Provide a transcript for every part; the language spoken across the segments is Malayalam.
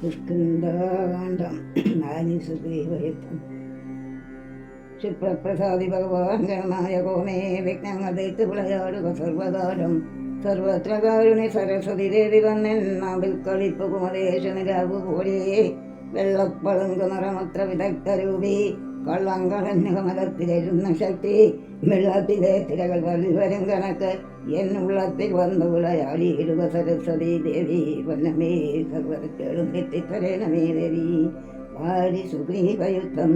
പുഷ്കന്താണ്ടം നാനി സുഗ്രീവയുദ്ധം. ക്ഷിപ്രപ്രസാദി ഭഗവാൻ ഗണനായ കോമേ വിഘ്നങ്ങൾ തീർത്ത് വിളയാടുക സർവകാലം. സർവത്ര കാരുണി സരസ്വതി ദേവി വന്നെന്നാവിൽ കളിപ്പ് കുമരേശനിലാവു പോലെ വെള്ളപ്പളുങ്ക് നിറമത്ര വിദഗ്ധരൂപി കള്ളങ്കളഞ്ഞ കമലത്തിലിരുന്ന ശക്തി. വെള്ളത്തിലെ തിരകൾ വലിവരും കണക്ക്. എന്നുള്ളത്തിൽ വന്നു വിളയാടിയിടുക സരസ്വതി ദേവി വന്നമേ സർവരക്കേടും തെറ്റിത്തരേണമേ ദേവി. വാരി സുഗ്രീവയുദ്ധം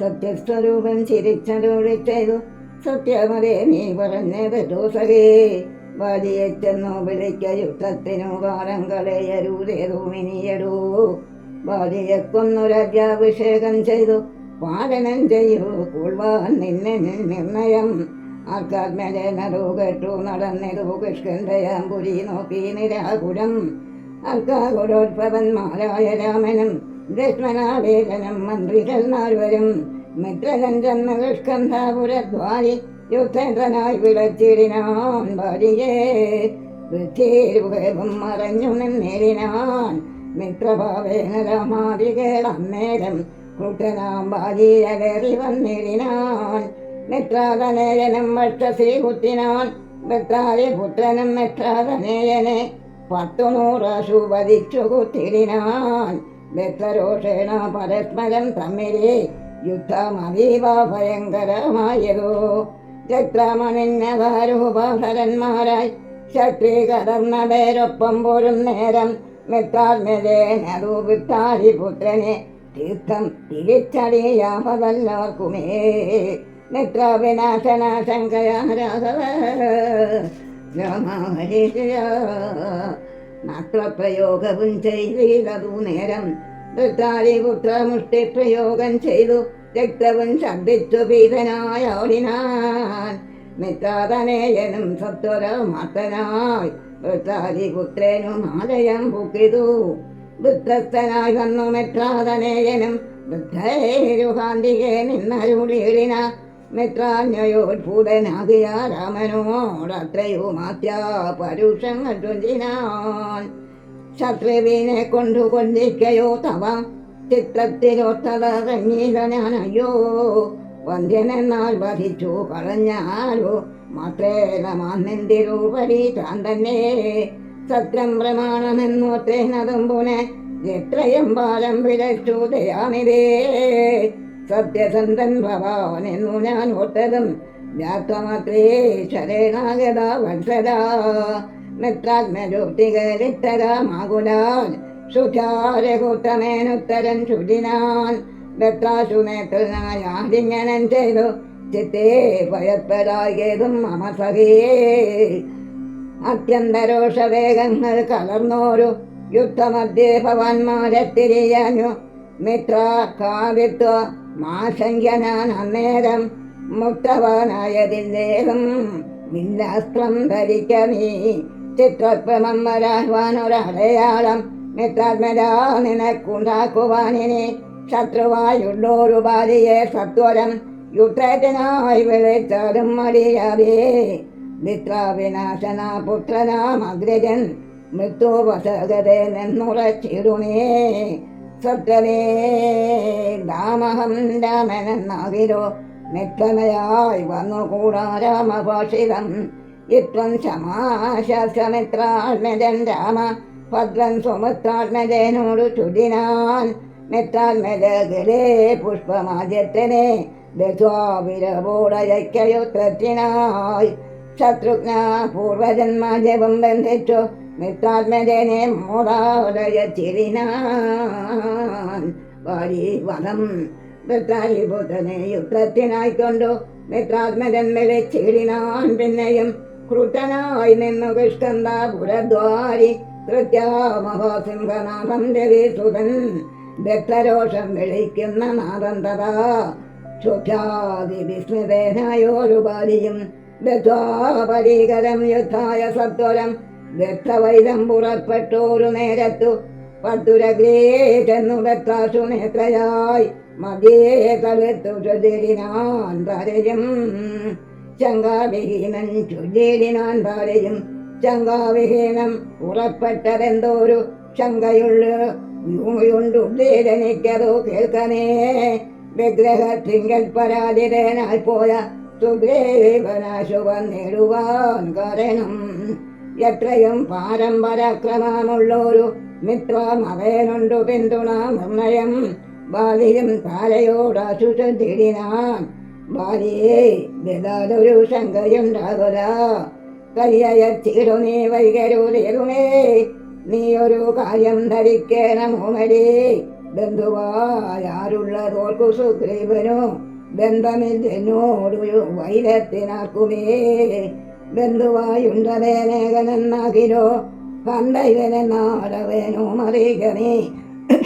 സത്യസ്വരൂപൻ ചിരിച്ചതോടെ ചെയ്തു. സത്യമതേ നീ പറഞ്ഞത് ദോസകേ ബാലിയെച്ചെന്നോ വിളിക്ക യുദ്ധത്തിനു കാലം കളയരൂതേതോ മിനിയടൂ ബാലിയെ കൊന്നൊരജ്ഞാഭിഷേകം ചെയ്തു. പാലനം ചെയ്യൂ. കൊള്ളുവാൻ നിന്നെ നിർണയം. ആർക്കാത്മജനതു കേട്ടു നടന്നിതു കൃഷ്ണന്തയാമ്പുരി നോക്കി നിരാകുലം. അർക്കാകുലോത്ഭവന്മാരായ രാമനും ലക്ഷ്മണാവേദനം മന്ത്രികൾ നാൽവരും. മിത്രജൻ ജന്മ കൃഷ്കന്ധാപുരദ്വാരി യുദ്ധേന്ദ്രനായി വിളച്ചിടിനാൻ ഭാര്യയെ. വൃത്തിയും മറഞ്ഞു നിന്നിരിനാൻ മിത്രഭാവേന രാമാതികേളന്നേരം കൂട്ടനാം ഭാര്യയേറി വന്നിരിനാൻ മിത്രാതനേയനും വക്ഷസി കുത്തിനാൻ മിത്രാരി പുത്രനും മെത്രാതനേയനെ പത്തു നൂറ് വധിച്ചു കുത്തിരിനാൻ വ്യക്തരോഷേണ പരസ്പരം തമ്മിലെ യുദ്ധം അതീവ ഭയങ്കരമായതോ. ചക്രമണിഞ്ഞകാരൂപഹരന്മാരായി ശക്തി കടന്നവരൊപ്പം പോരും നേരം മെത്താൽ വിത്താരി പുത്രനെ തീർത്ഥം ശങ്കയ രാഘവ രാമഹരിജയ നത്രപ്രയോഗവും ചെയ്തതു നേരം പ്രയോഗം ചെയ്തു രക്തവും ശബ്ദിച്ചു ഭീതനായ ഓടിനാൻ. മിത്രാതനേയനും സത്വരമാത്തനായി മാത്തനായി വൃത്താരി പുത്രനും ആലയം പൊക്കിതു. വൃത്തസ്ഥനായി വന്നു മിത്രാതനേയനും വൃദ്ധേരുകാന്തികെ നിന്നരുളിയിടിന മിത്രാന്യോത്ഭൂതനാകിയ രാമനോടത്രയോ മാത്യ പരുഷങ്ങൾ ചൊല്ലിനാൻ ശത്രുവിനെ കൊണ്ടു കൊല്ലിക്കയോ തവ ചിത്രത്തിലൊത്തത കഞ്ഞീല ഞാനയ്യോ വന്ധ്യനെന്നാൽ വധിച്ചു കളഞ്ഞാലോ മാത്രേ മാന്നിന്തിരൂപരി താൻ തന്നെ സത്യം പ്രമാണമെന്നോത്തേനതും പുനെ എത്രയും പാലം വിലച്ചു ദയാനിതേ സത്യസന്ധൻ ഭവാൻ എന്നു ഞാൻ ഒട്ടതും വ്യാപ്തമാത്രേ ശരണാഗത വത്സര. മിത്രാത്മജ്യോതികരിത്തരമാകുലാൻ ശുചാരകൂട്ടമേനുത്തരൻ ചുടിനാൻ വെത്രാശു നേത്രനായാലിങ്ങനൻ ചെയ്തു ചിത്തേ ഭയപ്പെടായതും മമ അത്യന്തരോഷവേഗങ്ങൾ കലർന്നോരു യുദ്ധമധ്യേ ഭവാന്മാരെ തിരിയാഞ്ഞു മിത്ര കാവിത്വ അന്നേരം മുക്തവാനായതില്ലേതും മില്ലാസ്ത്രം ധരിക്ക നീ. വരാൻ വരാഹ്വാനൊരടയാളം മിത്രാത്മരാ നിനക്കുണ്ടാക്കുവാനിനി ശത്രുവായുള്ളൊരു ബാലിയെ സത്വരം യുദ്ധത്തിനായി വിളിച്ചാലും മടിയാതെ. മിത്രവിനാശന പുത്രനാം അഗ്രജൻ മൃത്യുവശകരെ നിന്നുറച്ചിടുമേ സത്യനേ രാമഹം രാമനെന്നാകിരോ. മിത്രമയായി വന്നുകൂടാ രാമഭാഷിതം ഇത്വം ശമാശമിത്രാത്മജൻ രാമ ഭദ്രൻ സുമിത്രാത്മജനോട് ചുടിനാൻ മിത്രാത്മജകളെ പുഷ്പമാദ്യത്തിനെ ദശാവിരവോടയക്കയുത്രത്തിനായി ശത്രുഘ്ന പൂർവജന്മാജപം ബന്ധിച്ചു മിത്രാത്മജനെ മോദാവലയ വാരി വനം വൃത്താരിബുധനെ യുദ്ധത്തിനായിക്കൊണ്ടു മിത്രാത്മജൻ വിളിച്ചിടിനാൻ പിന്നെയും ക്രുട്ടനായി നിന്നു. കൃഷ്ണന്താപുരദ്വാരി കൃത്യാമഹാസിംഹനാഥം രവിസുതൻ ഭക്തരോഷം വിളിക്കുന്ന നാദം തഥാ. ശുദ്ധാതി വിസ്മിതേനായോരു ബാലിയും ദത്വാപരീകരം യുദ്ധായ സത്വരം ദത്തവൈദം പുറപ്പെട്ടോരു നേരത്തു. പത്തുരഗ്രേ ദത്താശു നേത്രയായി. മതിയേ തടുത്തു ചൊല്ലിനാൻ താരയും ശങ്കാവിഹീനൻ ചൊല്ലിനാൻ താരയും പുറപ്പെട്ടതെന്തോരു ശങ്കയുള്ള. യുണ്ടുള്ളീരനിക്കതു കേൾക്കനേ വിഗ്രഹത്തിങ്കൽ പരാജിതനായി പോയ സുഗ്രീവനാശു നേടുവാൻ കരണം എത്രയും പാരമ്പരാക്രമമുള്ളൊരു മിത്രം അവനുണ്ടു പിന്തുണ നിർണയം. ബാലിയും താരയോടാശുചിടിനാൻ ബാലിയെ വിടാതൊരു ശങ്കയുണ്ടാകുക കയ്യയച്ചിടു നീ വൈകരുതേതുമേ നീ ഒരു കാര്യം ധരിക്കണമോമരേ. ബന്ധുവായാരുള്ളതോർക്കു സുഗ്രീവനു ബന്ധമില്ലെന്നോടൊരു വൈരത്തിനാക്കുമേ. ബന്ധുവായുണ്ടവേനേകനെന്നാകിലോ കണ്ടവനെന്നാടവേനോ മറികണേ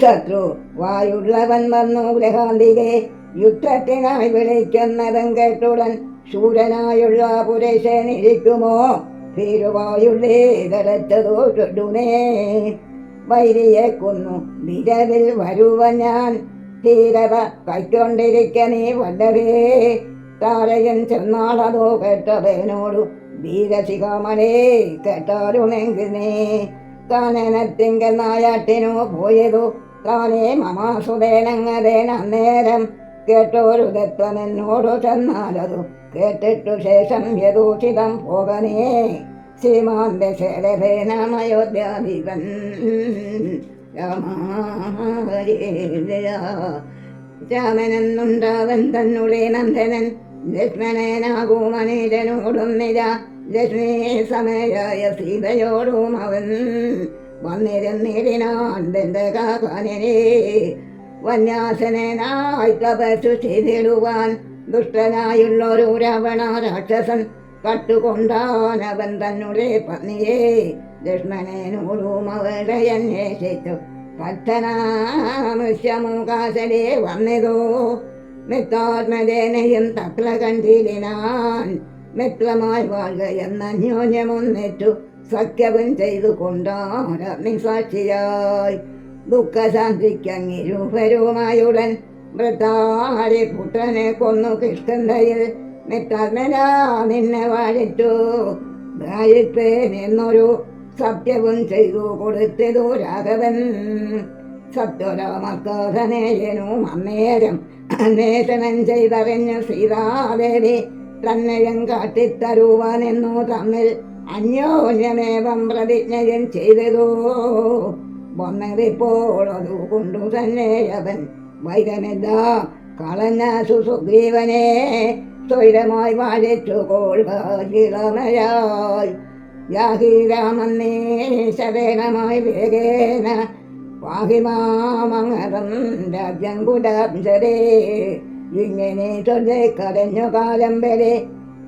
ശത്രു വായുള്ളവൻ വന്നു ഗ്രഹാന്തികെ യുദ്ധത്തിനായി വിളിക്കുന്നതും കേട്ടുടൻ ശൂരനായുള്ള പുരേശനിരിക്കുമോ ചൊല്ലുനേ വൈരിയെ കൊന്നു വിരവിൽ വരുവ ഞാൻ. ധീരത നീ വല്ലവേ താരയൻ ചെന്നാളതോ കേട്ടതേനോടു വീരശിഖാമലേ കേട്ടാലുമെങ്കിൽ നീ കാനനത്തിങ്കൽ നായാട്ടിനു പോയതു താനേ മമാസുതേനങ്ങതേന നേരം കേട്ടോരു ദത്തനെന്നോടു ചെന്നാലതു കേട്ടിട്ടു ശേഷം യദൂഷിതം പോകനേ ശ്രീമാന്റെ ശ്രീമാൻ രാമനെന്നുണ്ടാവൻ തന്നുടെ നന്ദനൻ. ലക്ഷ്മണനാകൂ മനീജനോടും നിര. ലക്ഷ്മി സമയായ സീതയോടും അവൻ വന്നിരുന്നിടിനാൻ ബന്ധകാകാനനെ വന്യാസനായി തപസ്സു ചെയ്തിടുവാൻ ദുഷ്ടനായുള്ളൊരു രാവണ രാക്ഷസൻ കട്ടുകൊണ്ടാനവൻ തന്നെ പന്നിയെ ലക്ഷ്മണേനോടും അവളെ അന്വേഷിച്ചു. പത്തനാമൃശ്യമുകാശലെ വന്നതോ? മിത്രാത്മജനയും തക്ല കണ്ടിലിനാൻ മിത്രമായി എന്ന അന്യോന്യമൊന്നിച്ചു സഖ്യവും ചെയ്തു കൊണ്ടാരഗ്നി സാക്ഷിയായി ദുഃഖശാന്തിക്കങ്ങിരുവരുമായുടൻ വൃത്താരി പുത്രനെ കൊന്നു കിഷ്കന്ധയിൽ മിത്രാത്മനാ നിന്നെ വാഴിച്ചു ദായിപ്പേൻ എന്നൊരു സത്യവും ചെയ്തു കൊടുത്തതു രാഘവൻ. സത്യരാമക്കാധനേയനും അന്നേരം അന്വേഷണം ചെയ്തറിഞ്ഞ് സീതാദേവി തന്നെയും കാട്ടിത്തരുവാനെന്നു തമ്മിൽ അന്യോന്യമേവം പ്രതിജ്ഞയും ചെയ്തതോ. വന്നതിപ്പോൾ അതുകൊണ്ടു തന്നെ അവൻ വൈരമില്ല കളഞ്ഞ സുസുഗ്രീവനെ സ്വൈരമായി വാഴിച്ചു കോൾവാജിളമയായി യാഹീരാമന്നേ ശരേണമായി വേഗേന. പാഹിമാമങ്ങരം രാജ്യം കുടാംശരേ ഇങ്ങനെ ചൊല്ലി കരഞ്ഞു കാലം വരെ.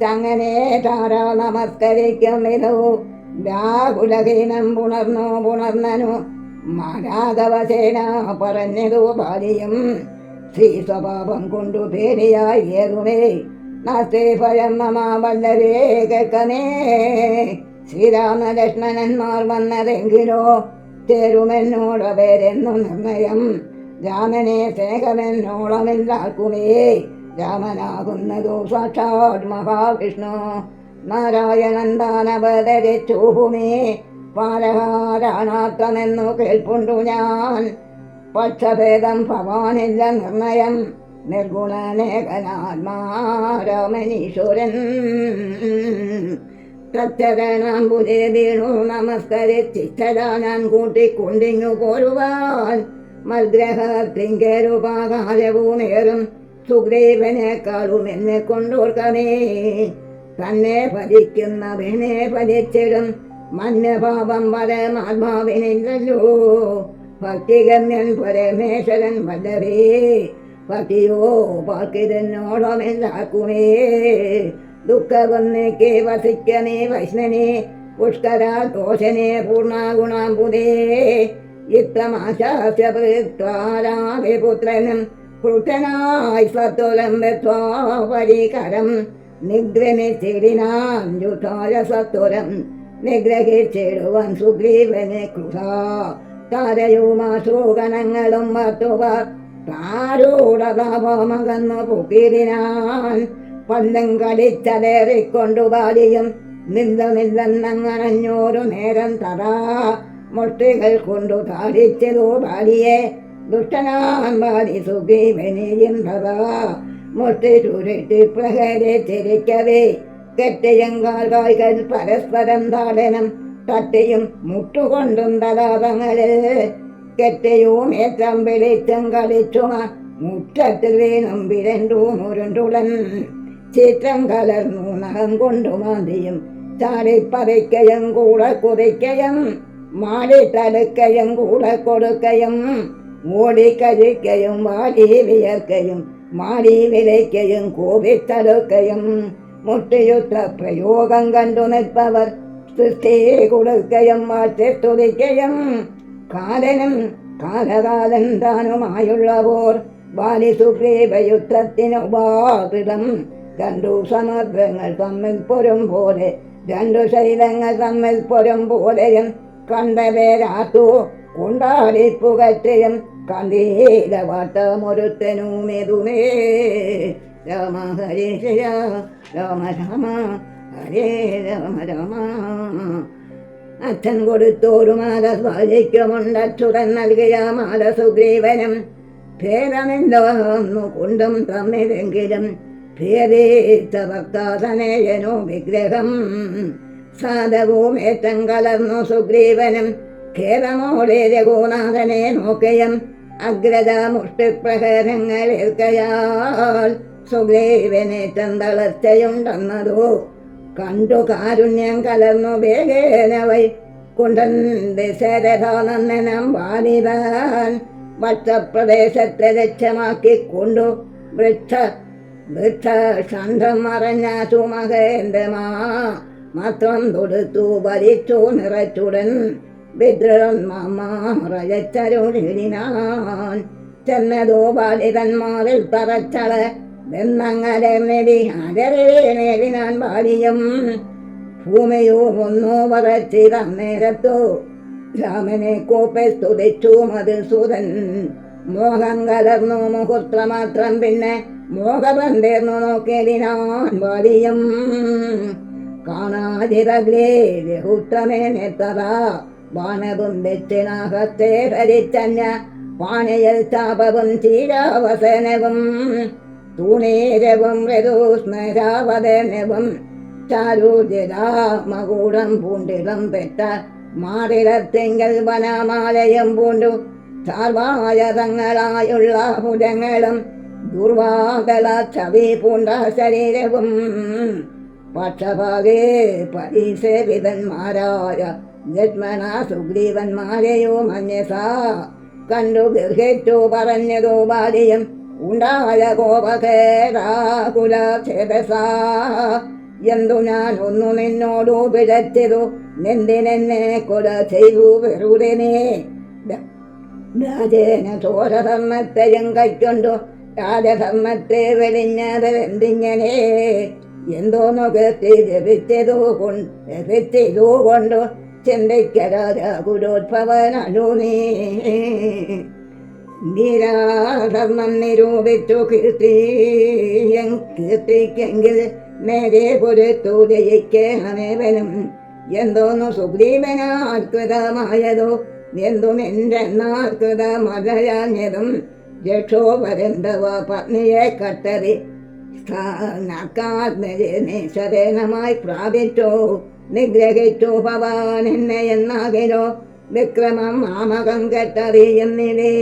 തങ്ങനെ താരാ നമസ്കരിക്കും രാകുലഹീനം പുണർന്നു പുണർന്നനു. മാരാഘവസേന പറഞ്ഞതു ഭാര്യയും ശ്രീ സ്വഭാവം കൊണ്ടു പേടിയായി ഏതുമേ. നാസ്തേ ഭയം മമ വല്ലവേ കേൾക്കനേ വന്നതെങ്കിലോ ചേരുമെന്നോട് പേരെന്നു നിർണയം. രാമനെ സ്നേഹമെന്നോളമില്ലാക്കുമേ രാമനാകുന്നതു സാക്ഷാത് മഹാവിഷ്ണു. നാരായണൻ താനവതരിച്ചോഹുമേ പാലഹാരാണാത്തമെന്നു കേൾപ്പുണ്ടു ഞാൻ. പക്ഷഭേദം ഭവാനില്ല നിർണയം. നിർഗുണനേകനാത്മാരാമനീശ്വരൻ പുതിയ വീണു നമസ്കരിച്ചിച്ചതാ ഞാൻ കൂട്ടിക്കൊണ്ടിങ്ങു പോരുവാൻ മദ്ഗ്രഹത്തിങ്കരുപാകാരവുമേറും സുഗ്രീവനേക്കാളും എന്നെ കൊണ്ടോർക്കമേ തന്നെ ഭരിക്കുന്ന വീണെ ഭരിച്ചിടും മന്യഭാവം പരമാത്മാവിനില്ലല്ലോ. ഭക്തിഗമ്യൻ പരമേശ്വരൻ വല്ലവേ ഭക്തിയോ പാക്കിതെന്നോളമില്ലാക്കുമേ ദുഃഖവന്നേക്ക് വസിക്കമേ വൈഷ്ണനെ പുഷ്കര ദോഷനെ പൂർണഗുണാംബുദേ. യുക്തമാശാസ്യപുത്രനും കൃതനായി സത്വരം പരികരം നിഗ്രഹിച്ചിടിനാൻ യുദ്ധായ സത്വരം നിഗ്രഹിച്ചിടുവാൻ സുഗ്രീവനെ കൃത താരയുമാശോകനങ്ങളും മറ്റുവർ താരോടതാപമകന്നു പൊക്കിടിനാൻ പല്ലും കളിച്ചലേറിക്കൊണ്ടു ബാലിയും നിന്ദമില്ലെന്നങ്ങനഞ്ഞോരു നേരം തറാ മുട്ടികൾ കൊണ്ടു താടിച്ചതോ ബാലിയെ ദുഷ്ടനാൻ ബാലി സുഗ്രീവനെയും ഭവാ മുട്ടി ചുരുട്ടി പ്രഹരെ ചിരിക്കവേ. കെട്ടയങ്കാൽ കായ്കൾ പരസ്പരം താടനം തട്ടിയും മുട്ടുകൊണ്ടും തലാതങ്ങളിൽ കെട്ടയും ഏറ്റം വെളിച്ചം കളിച്ചുമ മുറ്റത്ത് വീണും വിരണ്ടും ഉരുണ്ടുളൻ. ചിത്രം കലർന്നു നഖം കൊണ്ടു മാന്തിയും ചാടിപ്പറിക്കയും കൂടെ കുറിക്കയും മാലി തടുക്കയും കൂടെ കൊടുക്കയും ഓടിക്കഴിക്കയും വാലി വിയർക്കയും മാലി വിലയ്ക്കയും കോപിത്തടുക്കയും മുട്ടിയുത്ത പ്രയോഗം കണ്ടു നിൽപ്പവർ സൃഷ്ടിയെ കൊടുക്കയും മാറ്റി സ്തുതിക്കയും കാലനും കാലകാലം താനുമായുള്ളവർ ബാലിസുഗ്രീവയുദ്ധത്തിനുപാകൃതം രണ്ടു സമുദ്രങ്ങൾ തമ്മിൽ പൊരും പോലെ രണ്ടു ശൈലങ്ങൾ തമ്മിൽ പൊരും പോലെയും കണ്ടവേരാത്തു. കൊണ്ടാടി പുകറ്റയും കണ്ടീല വാട്ടമൊരുത്തനുമെതുമേ രാമ ഹരേ രാമ രാമ ഹരേ രാമ രാമ. അച്ഛൻ കൊടുത്തോരു മാല സ്വാധിക്കുമുണ്ടച്ഛുതൻ നൽകിയ മാല സുഗ്രീവനും ഭേദമെന്തോന്നു കൊണ്ടും തമ്മിലെങ്കിലും ഭേദേത്ത ഭക്താതനയനോ വിഗ്രഹം. സാധവും കലർന്നു സുഗ്രീവനും. ഖേദമോടെ രഘുനാഥനെ നോക്കയും അഗ്രത മുഷ്ടിപ്രഹരങ്ങൾ ഏൽക്കയാൽ സുഗ്രീവനേറ്റം തളർച്ചയുണ്ടെന്നതോ കണ്ടു കാരുണ്യം കലർന്നു വേഗേന വൈ കുണ്ടൻ ദശരഥാനന്ദനം വാലിതാൻ വട്ടപ്രദേശത്തെ ലക്ഷ്യമാക്കി കൊണ്ടു. വൃക്ഷ വൃക്ഷ ഷണ്ഠം മറഞ്ഞ സുമകേന്ദ്രമാ മാത്രം തൊടുത്തു ഭരിച്ചു നിറച്ചുടൻ വിദ്രൻ മാമറയച്ചരുളിനാൻ ചെന്നതോ ബാലിതന്മാരിൽ തറച്ചള വെന്നങ്ങനെ നേടി അരവേ നേടിനാൻ ബാലിയും ഭൂമിയോ ഒന്നോ വറച്ചിതന്നേരത്തോ രാമനെ കോപ്പെ സ്തുതിച്ചു മധുസൂദൻ. മോഹം കലർന്നു മുഹൂർത്തമാത്രം പിന്നെ മോഹബന്ധേർന്നു നോക്കിയതിനാൻ ബാലിയും കാണാതിരഗ്രേ രഹുത്തമേ നെത്തറ വാനവും വെച്ചിനാഹത്തെ ധരിച്ചഞ്ഞ പാണയിൽ ചാപവും ചീരാവസനവും തൂണീരവും രഘുസ്മരാവതനവും ചാരുജരാമകൂടം പൂണ്ടിടം പെട്ട മാറിടത്തെങ്കിൽ വനമാലയം പൂണ്ടു. സർവായതങ്ങളായുള്ള ഭുജങ്ങളും ദുർവാകള ചവി പൂണ്ട ശരീരവും. പക്ഷപാകേ പരിസേവിതന്മാരായ ജന്മന സുഗ്രീവന്മാരെയോ മന്യസ കണ്ടു ഗൃഹിച്ചു പറഞ്ഞതോ ബാലിയും ഉണ്ടായ കോപകേരാകുല ഛേദസ. എന്തു ഞാൻ ഒന്നു നിന്നോടു പിഴച്ചതു നെന്തിനെന്നെ കൊല ചെയ്തു വെറുതെനേ. രാജേന ചോരധർമ്മത്തെയും കൈക്കൊണ്ടു രാജധർമ്മത്തെ വെളിഞ്ഞത് എന്തിങ്ങനെ? എന്തോന്നു കേട്ടി ജപിച്ചതു കൊണ്ട് ലഭിച്ചതു കൊണ്ടു ചിന്തിക്കരാജ ഗുരോത്ഭവനു നീ. നിരാധർമ്മം നിരൂപിച്ചു കീർത്തിയും കീർത്തിക്കെങ്കിൽ നേരെ പുരത്തു ജയിക്കേണമേവനും എന്തോന്നു സുഗ്രീവനാർക്കൃതമായതോ എന്തും എന്റെ ജക്ഷോ പരന്തവ പത്നിയെ കട്ടറി ശരണമായി പ്രാപിച്ചു. നിഗ്രഹിച്ചു ഭവാൻ എന്നെ എന്നാകിലോ വിക്രമം മാമകം കെട്ടറിയുന്നിലേ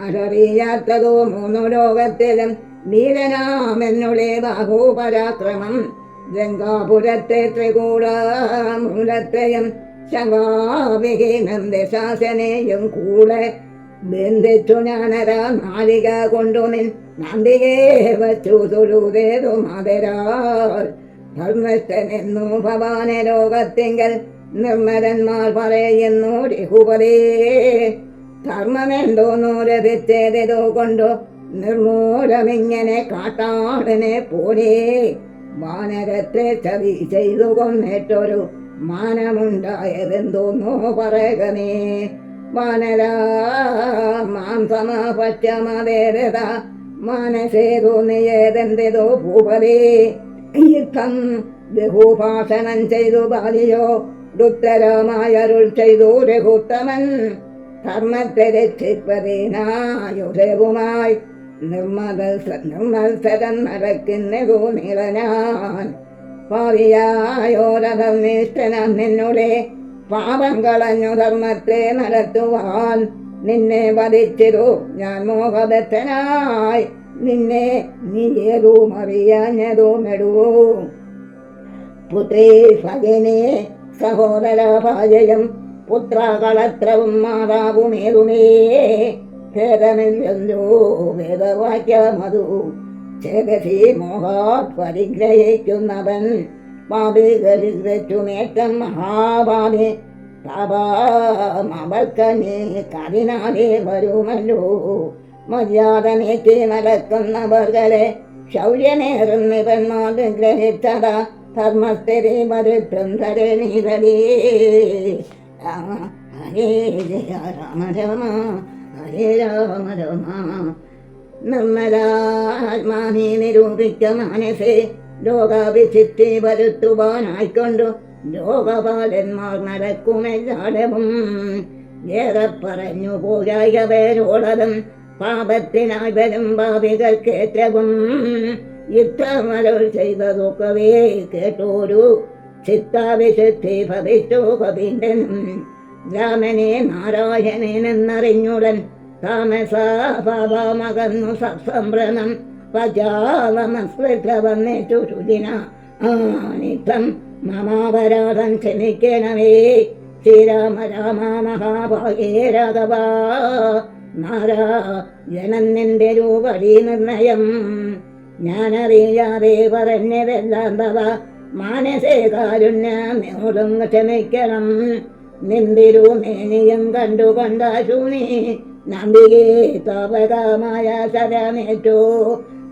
അടറിയാത്തതോ മൂന്നു ലോകത്തിലും നീലനാമെന്നുള്ള ബാഹുപരാക്രമം ഗംഗാപുരത്തെ ത്രികൂടമൂലത്തെയും ശവാവിഹീനം ദശാസനെയും കൂടെ ബന്ധിച്ചു ഞാനരാ നാളിക കൊണ്ടു നിൻ നന്ദിയെ വച്ചു തൊഴുതേതു മതരാൾ ധർമ്മസ്ഥനെന്നു ഭവാനെ ലോകത്തിങ്കൽ നിർമ്മലന്മാർ പറയുന്നു രഘുപതേ ധർമ്മമെന്തോന്നു രതിച്ചേതോ കൊണ്ടോ നിർമൂലമിങ്ങനെ കാട്ടാടനെ പോലെ. വാനരത്തെ ചതി ചെയ്തു കൊന്നിട്ടൊരു മാനമുണ്ടായതെന്തോന്നോ പറയണേ. വാനര മാംസമാ പച്ചമതേരത മനസ്സേ തോന്നിയതെന്തെതോ ഭൂപതേ. യുദ്ധം ബഹുഭാഷണം ചെയ്തു ബാലിയോ പ്രത്യുത്തരമായരുൾ ചെയ്തു രഘുത്തമൻ. ധർമ്മത്തെ രക്ഷിപ്പതിനായുധവുമായി നിർമ്മൽ നിർമ്മത്സരം നടക്കുന്നതു നിറഞ്ഞാൻ പാവിയായോരധർമ്മിഷ്ഠനം നിന്നുടെ പാപം കളഞ്ഞു ധർമ്മത്തെ നടത്തുവാൻ. നിന്നെ വധിച്ചിരു ഞാൻ മോഹദത്തനായി. നിന്നെ നീയതും അറിയാഞ്ഞതും എടുവോ. പുത്രീ ഭജനെ സഹോദര ഭാജയം പുത്രകളത്രവും മാതാവുമേതുമേ ഭേദമില്ലല്ലോ വേദവാക്യമതു. ചേതസി മോഹാത് പരിഗ്രഹിക്കുന്നവൻ പാപികളിച്ചുമേറ്റം മഹാഭാവി പാപമവൽക്കനെ കതിനാലേ വരുമല്ലോ. മര്യാദ നീക്കി നടക്കുന്നവർകളെ ശൗര്യനേറുന്നിവന്മാർ ഗ്രഹിച്ചത. ധർമ്മസ്ഥിരെ മരുത്തും ധരണീതലേ ഹരേ ജയ രാമ രാമ ഹരേ രാമ രാമ. നിർമ്മലാത്മാനെ നിരൂപിക്ക മനസ്സേ ലോകാഭിസിദ്ധി വരുത്തുവാനായിക്കൊണ്ടു ലോകപാലന്മാർ നടക്കുമെല്ലാടവും. ഏറെ പറഞ്ഞു പോരായവരോടതും പാപത്തിനായി വരും ഭാവികൾക്കേറ്റവും. യുദ്ധമലർ ചെയ്തതൊക്കവേ കേട്ടോരു ചിത്താവിശുദ്ധി ഭവിച്ചോ കവിണ്ടനും രാമനെ നാരായണനെന്നറിഞ്ഞുടൻ താമസാഭാവമകന്നു സത്സംഭ്രണം പജാവമസ്വൃത വന്നേറ്റു രുചിന ആനിത്തം മമാപരാധം ക്ഷമിക്കണമേ. ശ്രീരാമ രാമ മഹാഭാഗേ രാഘവാ. നാരായണൻ നിന്റെ രൂപടി നിർണയം. ഞാനറിയാതെ പറഞ്ഞതെല്ലാം തവ മാനസേ കാരുണ്യമോടും ക്ഷമിക്കണം. നിന്തിരുമേനിയും കണ്ടുകൊണ്ടാശു നീ നമ്പികേ താപകമായ ശരമേറ്റു.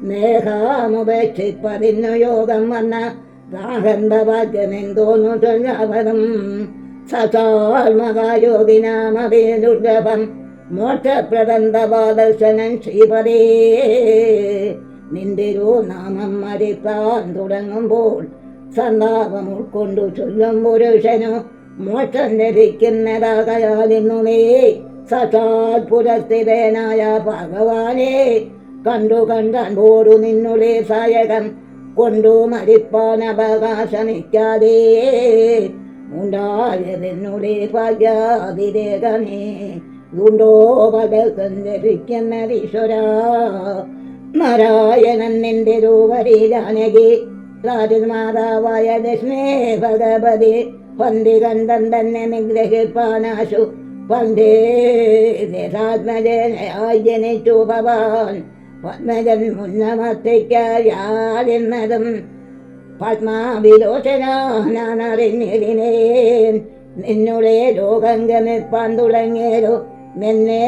നേഹാമുപേക്ഷിപ്പതിന്നു യോഗം വന്ന ദാഹന്തഭാഗ്യമെന്തോന്നു ചൊല്ലാവതും. സതാത്മകായോഗിനാമതേ ദുർലഭം മോക്ഷപ്രദന്തപാദർശനം ശ്രീപദേ. നിന്തിരു നാമം മരിപ്പാൻ തുടങ്ങുമ്പോൾ സന്താപം ഉൾക്കൊണ്ടു ചൊല്ലും പുരുഷനു മോക്ഷം ലഭിക്കുന്നതാകയാലിന്നുമേ സസാൽ പുരസ്ഥിതനായ ഭഗവാനെ കണ്ടു കണ്ടോടു നിന്നുടെ സായകം കൊണ്ടു മരിപ്പാൻ അവകാശമിക്കാതെ ഉണ്ടായതെന്നുടെ ഭാഗ്യാതിരേകമേ ഉണ്ടോ ലഭിക്കുന്ന ലഭിക്കുന്നതീശ്വര നാരായണൻ നിന്റെ രൂപരീലാനകി രാജമാതാവായ ലക്ഷ്മേ ഭഗവതി പന്തി കണ്ടൻ തന്നെ നിഗ്രഹിപ്പാനാശു. പന്തേ ദേശാത്മജനായി ജനിച്ചു ഭവാൻ പത്മജൻ മുന്നമത്തിക്കായാലെന്നതും പത്മാവിലോചനാനറിഞ്ഞിരിനേ നിന്നുടെ ലോകം തുടങ്ങിയതു നിന്നെ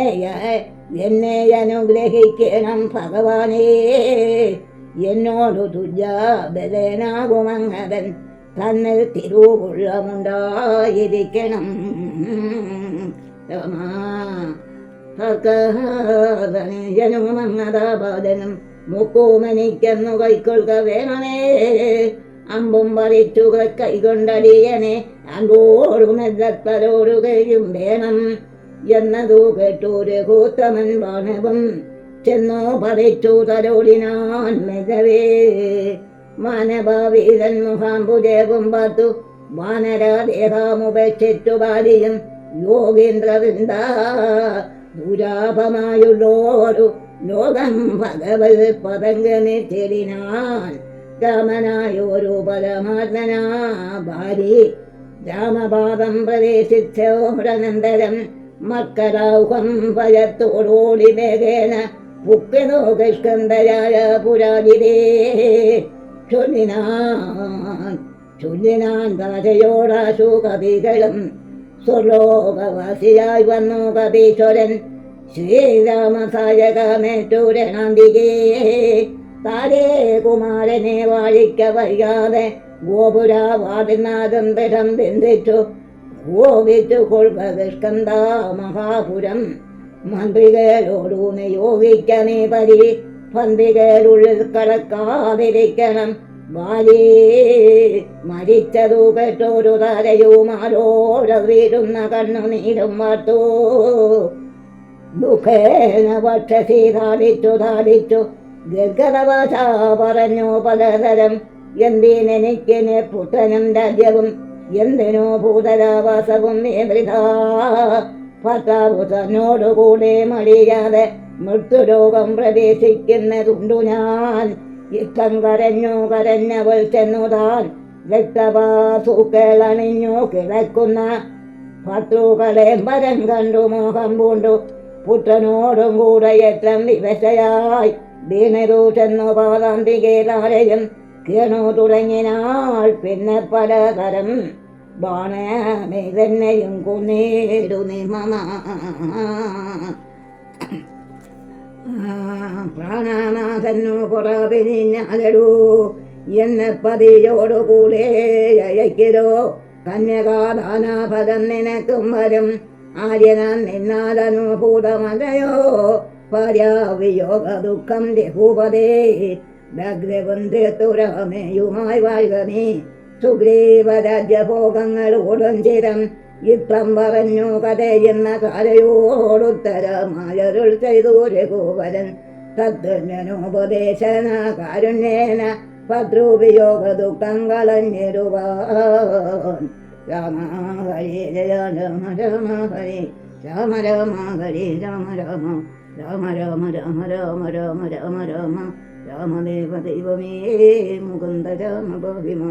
എന്നെ അനുഗ്രഹിക്കണം ഭഗവാനേ. എന്നോടു തുജാബലനാകുമങ്ങവൻ തന്നിൽ തിരുവുള്ളമുണ്ടായിരിക്കണം. രമാ സർക്കജനുമങ്ങതാപാദനം മുക്കൂമനിക്കെന്നു കൈക്കൊള്ളുക വേണമേ. അമ്പും പറിച്ചുക കൈകൊണ്ടടിയനെ അമ്പോടും എല്ലത്തലോടുകയും വേണം. എന്നതു കേട്ടു രഘുത്തമൻ വാണവം ചെന്നോ പറിച്ചു തലോടിനാൻ മെതവേ. മാനഭാവീതൻ മുഖാംബുജേവും പാത്തു വാനരാദേഹാമുപേക്ഷിച്ചു ബാലിയും യോഗേന്ദ്രവൃന്ദ. ദുരാപമായുള്ളോരു ലോകം ഭഗവത് പതങ്കനെ ചെടിനാൻ രാമനായോരു പരമാത്മനാ ഭാര്യ രാമപാദം പ്രവേശിച്ചോരനന്തരം മക്കളൗഹം ഭയത്തോടോടി വേഗേന പുക്കനോ പുരാജിതേ ചൊല്ലിനാൻ ചൊല്ലിനാൻ രാജയോടാശു കവികളും സ്വർലോകവാസിയായി വന്നു കവീശ്വരൻ ശ്രീരാമസായകമേറ്റൂരണാന്തികേ താരേ കുമാരനെ വാഴിക്ക വയ്യാതെ ഗോപുരാവാദിനാഥം തരം ബന്ധിച്ചു. ദുഷ്കന്ത മഹാപുരം. മന്ത്രികളോടു നിയോഗിക്കണേ പരി പന്തികളുള്ളിൽ കടക്കാതിരിക്കണം. മരിച്ചതു കേട്ടൊരു തരയുമാരോട് വീഴുന്ന കണ്ണുനീരും വാർത്തു. ദുഃഖേന പക്ഷസി ധാരിച്ചു താടിച്ചു ഗർഗതവശ പറഞ്ഞു പലതരം. എന്തിനെനിക്കിന് പുത്രനും രാജ്യവും എന്തിനോ ഭൂതരാവാസവും നിയന്ത്രിത ഭർത്താവ് തന്നോടുകൂടെ മടിയാതെ മൃത്യുരോഗം പ്രവേശിക്കുന്നതുണ്ടു ഞാൻ. ഇഷ്ടം കരഞ്ഞു കരഞ്ഞവൾ ചെന്നു താൻ രക്തപാസൂക്കളണിഞ്ഞു കിടക്കുന്ന ഭർത്തൃകളെ മരം കണ്ടു മോഹം പൂണ്ടു. പുത്രനോടും കൂടെ എത്രം വിവശയായി. ദീനരു ചെന്നു പാതാന്തികേലാലയം കേണു തുടങ്ങിനാൾ. പിന്നെ പലതരം ബാണമേ തന്നെയും കൊന്നേടു നിർമ്മമ പ്രാണനാഥന്നു പുറവി നിന്നാലടൂ. പതിയോടു കൂടെ അയക്കിലോ കന്യകാദാനാഭകം നിനക്കും വരും. ആര്യനാൻ നിന്നാലനു നിന്നാലനുഭൂതമല്ലയോ പര്യാവിയോഗ ദുഃഖം രഘുപതേ. ഭഗ്രവന്ധ്യത്തുരമേയുമായി വാഴുക നീ. സുഗ്രീവരാജ്യഭോഗങ്ങൾ ഓടും ചിരം. ഇത്തം പറഞ്ഞു കഥയെന്ന കാരയോടുത്തരമായരുൾ ചെയ്തു രഘുവരൻ. തദ്ജനോപദേശന കാരുണ്യേന ഭദ്രൂപയോഗ ദുഃഖം കളഞ്ഞിടുവാൻ രാമ രാമ രാമ ഹരി രാമ രാമ ഹരി രാമ രാമ രാമ രാമ രാമ രാമ രാമ രാമ രാമ രാമദേവ ദൈവമേ മുകുന്ദ രാമ ഭവിമാ